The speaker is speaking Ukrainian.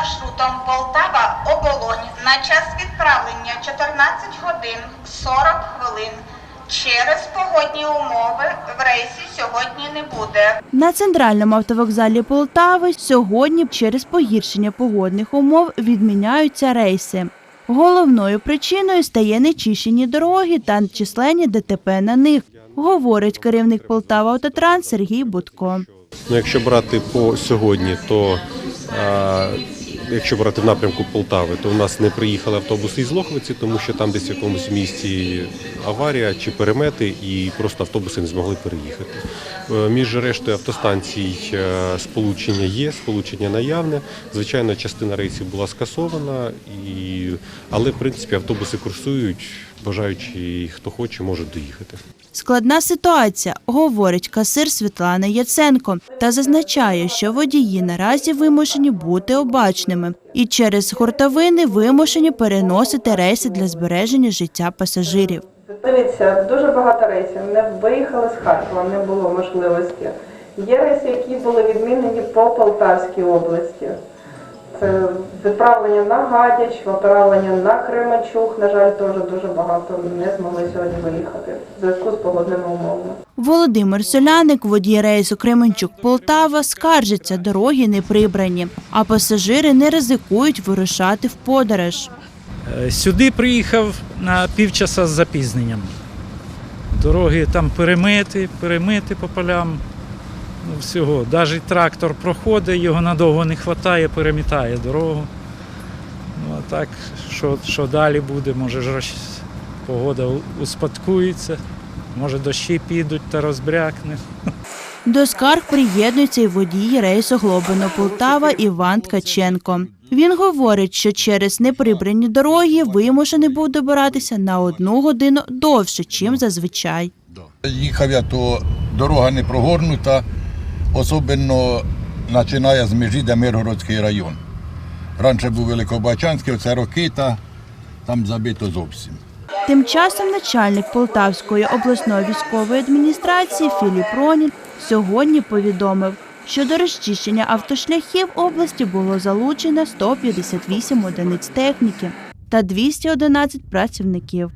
маршрутом Полтава-Оболонь на час відправлення 14 годин 40 хвилин. Через погодні умови в рейсі сьогодні не буде. На центральному автовокзалі Полтави сьогодні через погіршення погодних умов відміняються рейси. Головною причиною стає нечищені дороги та численні ДТП на них, говорить керівник Полтава Автотранс Сергій Будко. Ну, якщо брати по сьогодні, то uh, якщо брати в напрямку Полтави, то у нас не приїхали автобуси із Лохвиці, тому що там десь в якомусь місці аварія чи перемети, і просто автобуси не змогли переїхати. Е, Між рештою автостанцій е, сполучення є, сполучення наявне. Звичайно, частина рейсів була скасована, і... але в принципі автобуси курсують, бажаючи, хто хоче, може доїхати. Складна ситуація, говорить касир Світлана Яценко, та зазначає, що водії наразі вимушені бути обачними і через хуртовини вимушені переносити рейси для збереження життя пасажирів. Дивіться, дуже багато рейсів. Не виїхали з Харкова, не було можливості. Є рейси, які були відмінені по Полтавській області. Це відправлення на Гадяч, відправлення на Кременчук. На жаль, теж дуже багато не змогли сьогодні виїхати в зв'язку з погодними умовами. Володимир Соляник, водій рейсу Кременчук-Полтава, скаржиться, дороги не прибрані, а пасажири не ризикують вирушати в подорож. Е, Сюди приїхав на півчаса з запізненням. Дороги там перемити, перемити по полям. Ну, всього. Навіть трактор проходить, його надовго не вистачає, перемітає дорогу. Ну, а так, що, що далі буде, може ж погода успадкується, може дощі підуть та розбрякне. До скарг приєднується і водій рейсу Глобино-Полтава Іван Ткаченко. Він говорить, що через неприбрані дороги вимушений був добиратися на одну годину довше, чим зазвичай. Їхав я, то дорога не прогорнута, особливо починає з межі, де Миргородський район. Раніше був Великобачанський, оце Рокита, там забито зовсім. Тим часом начальник Полтавської обласної військової адміністрації Філіп Ронін сьогодні повідомив, що до розчищення автошляхів області було залучено 158 одиниць техніки та 211 працівників.